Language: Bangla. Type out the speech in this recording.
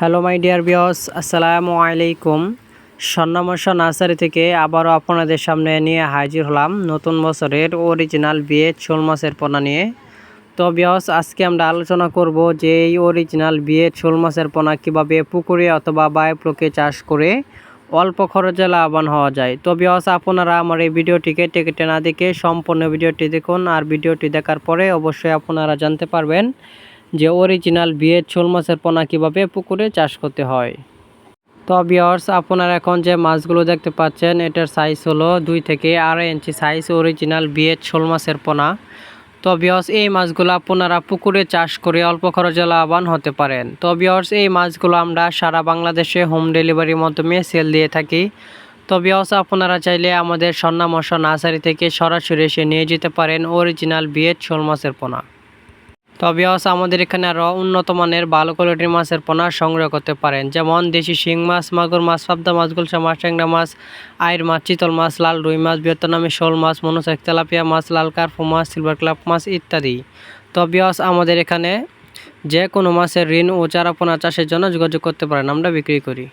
হ্যালো মাই ডিয়ার বিয়স আসসালামু আলাইকুম স্বর্ণমর্ষ নার্সারি থেকে আবারও আপনাদের সামনে নিয়ে হাজির হলাম নতুন বছরের অরিজিনাল বিয়ে শোল মাছের পোনা নিয়ে। তো বিয়স আজকে আমরা আলোচনা করব যে এই অরিজিনাল বিয়ে শোল মাছের পোনা কীভাবে পুকুরে অথবা বায়োপ্লোকে চাষ করে অল্প খরচে লাভবান হওয়া যায়। তো বিয়স আপনারা আমার এই ভিডিওটিকে টিকিটে না দেখে সম্পূর্ণ ভিডিওটি দেখুন, আর ভিডিওটি দেখার পরে অবশ্যই আপনারা জানতে পারবেন যে অরিজিনাল বিয়ের শোল মাছের পোনা কীভাবে পুকুরে চাষ করতে হয়। তো বিয়ার্স আপনারা এখন যে মাছগুলো দেখতে পাচ্ছেন, এটার সাইজ হলো দুই থেকে আড়াই ইঞ্চি সাইজ অরিজিনাল বিয়ের শোল মাছের পোনা। তো বিয়স এই মাছগুলো আপনারা পুকুরে চাষ করে অল্প খরচে লাভবান হতে পারেন। তো বিয়স এই মাছগুলো আমরা সারা বাংলাদেশে হোম ডেলিভারির মাধ্যমে সেল দিয়ে থাকি। তো বিয়স আপনারা চাইলে আমাদের স্বর্ণামর্ষ নার্সারি থেকে সরাসরি এসে নিয়ে যেতে পারেন অরিজিনাল বিয়ের শোল মাছের পোনা। তবে অবশ্য আমাদের এখানে আরও উন্নত মানের ভালো কোয়ালিটির মাছের পোনা সংগ্রহ করতে পারেন। যেমন দেশি শিং মাছ, মাগুর মাছ পাবদা মাছ মাছ, ট্যাংরা মাছ আয়ের মাছ, চিতল মাছ, লাল রুই মাছ, ভিয়েতনামি শোল মাছ মনোসেক তেলাপিয়া মাছ, লাল কার্পু মাছ, সিলভার ক্লাব মাছ ইত্যাদি। তবে অবশ্য আমাদের এখানে যে কোনো মাছের ঋণ ও চারাপোনা চাষের জন্য যোগাযোগ করতে পারেন। আমরা বিক্রি করি।